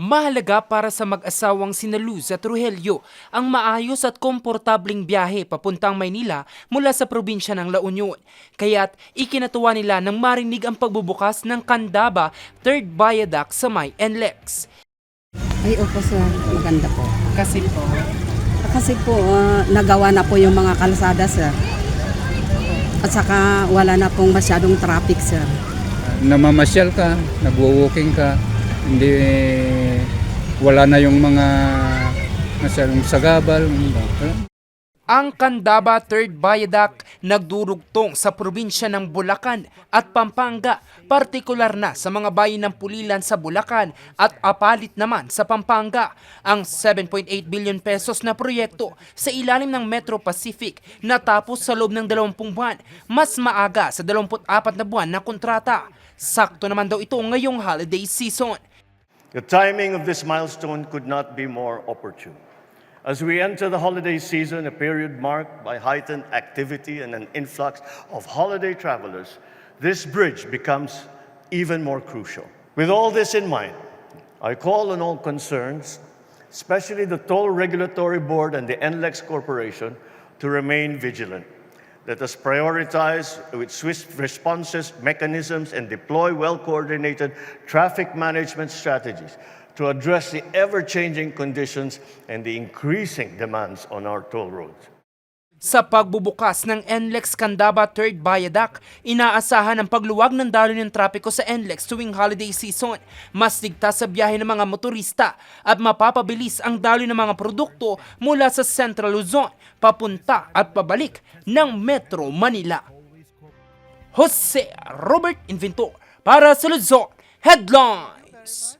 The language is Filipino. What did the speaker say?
Mahalaga para sa mag-asawang sina Luz at Rogelio ang maayos at komportabling biyahe papuntang Maynila mula sa probinsya ng La Union. Kaya't ikinatuwa nila nang marinig ang pagbubukas ng Candaba Third Viaduct sa May NLEX. Ay, opo sir. Maganda po. Kasi po, Kasi po, ah, nagawa na po yung mga kalsada sir. At saka wala na pong masyadong traffic sir. namamasyal ka, nagwo-walking ka, hindi wala na yung mga masyadong sagabal. ang Candaba Third Viaduct nagdurugtong sa probinsya ng Bulacan at Pampanga, partikular na sa mga bayan ng Pulilan sa Bulacan at Apalit naman sa Pampanga. Ang 7.8 billion pesos na proyekto sa ilalim ng Metro Pacific natapos sa loob ng 20 buwan, mas maaga sa 24 na buwan na kontrata. Sakto naman daw ito ngayong holiday season. The timing of this milestone could not be more opportune. As we enter the holiday season, a period marked by heightened activity and an influx of holiday travelers, this bridge becomes even more crucial. With all this in mind, I call on all concerns, especially the Toll Regulatory Board and the NLEX Corporation, to remain vigilant. Let us prioritize with swift responses mechanisms and deploy well coordinated traffic management strategies to address the ever changing conditions and the increasing demands on our toll roads. Sa pagbubukas ng NLEX Candaba Third Viaduct, inaasahan ang pagluwag ng daloy ng trapiko sa NLEX tuwing holiday season. Mas ligtas sa biyahe ng mga motorista at mapapabilis ang daloy ng mga produkto mula sa Central Luzon, papunta at pabalik ng Metro Manila. Jose Robert Inventor para sa Luzon Headlines.